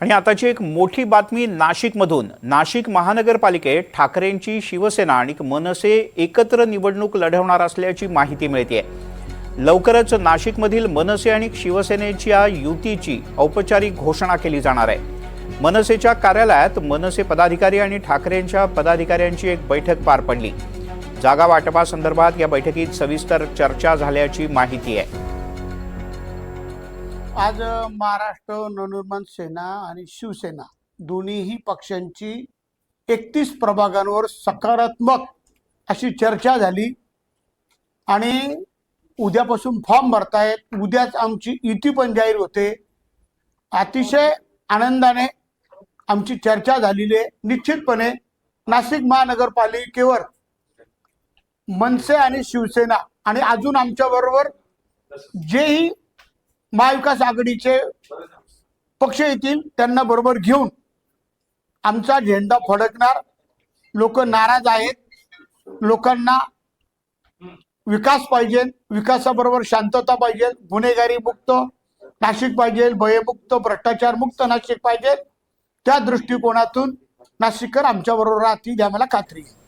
आणि आताची एक मोठी बातमी नाशिकमधून. नाशिक महानगरपालिकेत ठाकरेंची शिवसेना आणि मनसे एकत्र निवडणूक लढवणार असल्याची माहिती मिळते लवकरच नाशिकमधील मनसे आणि शिवसेनेच्या युतीची औपचारिक घोषणा केली जाणार आहे. मनसेच्या कार्यालयात मनसे पदाधिकारी आणि ठाकरेंच्या पदाधिकाऱ्यांची एक बैठक पार पडली. जागा वाटपासंदर्भात या बैठकीत सविस्तर चर्चा झाल्याची माहिती आहे. आज महाराष्ट्र नवनिर्माण सेना आणि शिवसेना दोन्हीही पक्षांची एकतीस प्रभागांवर सकारात्मक अशी चर्चा झाली. आणि उद्यापासून फॉर्म भरतायत. उद्याच आमची युती पण जाहीर होते. अतिशय आनंदाने आमची चर्चा झालेली आहे. निश्चितपणे नाशिक महानगरपालिकेवर मनसे आणि शिवसेना आणि अजून आमच्या बरोबर जेही महाविकास आघाडीचे पक्ष येतील त्यांना बरोबर घेऊन आमचा झेंडा फडकणार. लोक नाराज आहेत. लोकांना विकास पाहिजे विकासाबरोबर शांतता पाहिजे गुन्हेगारी मुक्त नाशिक पाहिजे भयमुक्त भ्रष्टाचार मुक्त नाशिक पाहिजे. त्या दृष्टिकोनातून नाशिककर आमच्या बरोबर राहतील आम्हाला खात्री आहे.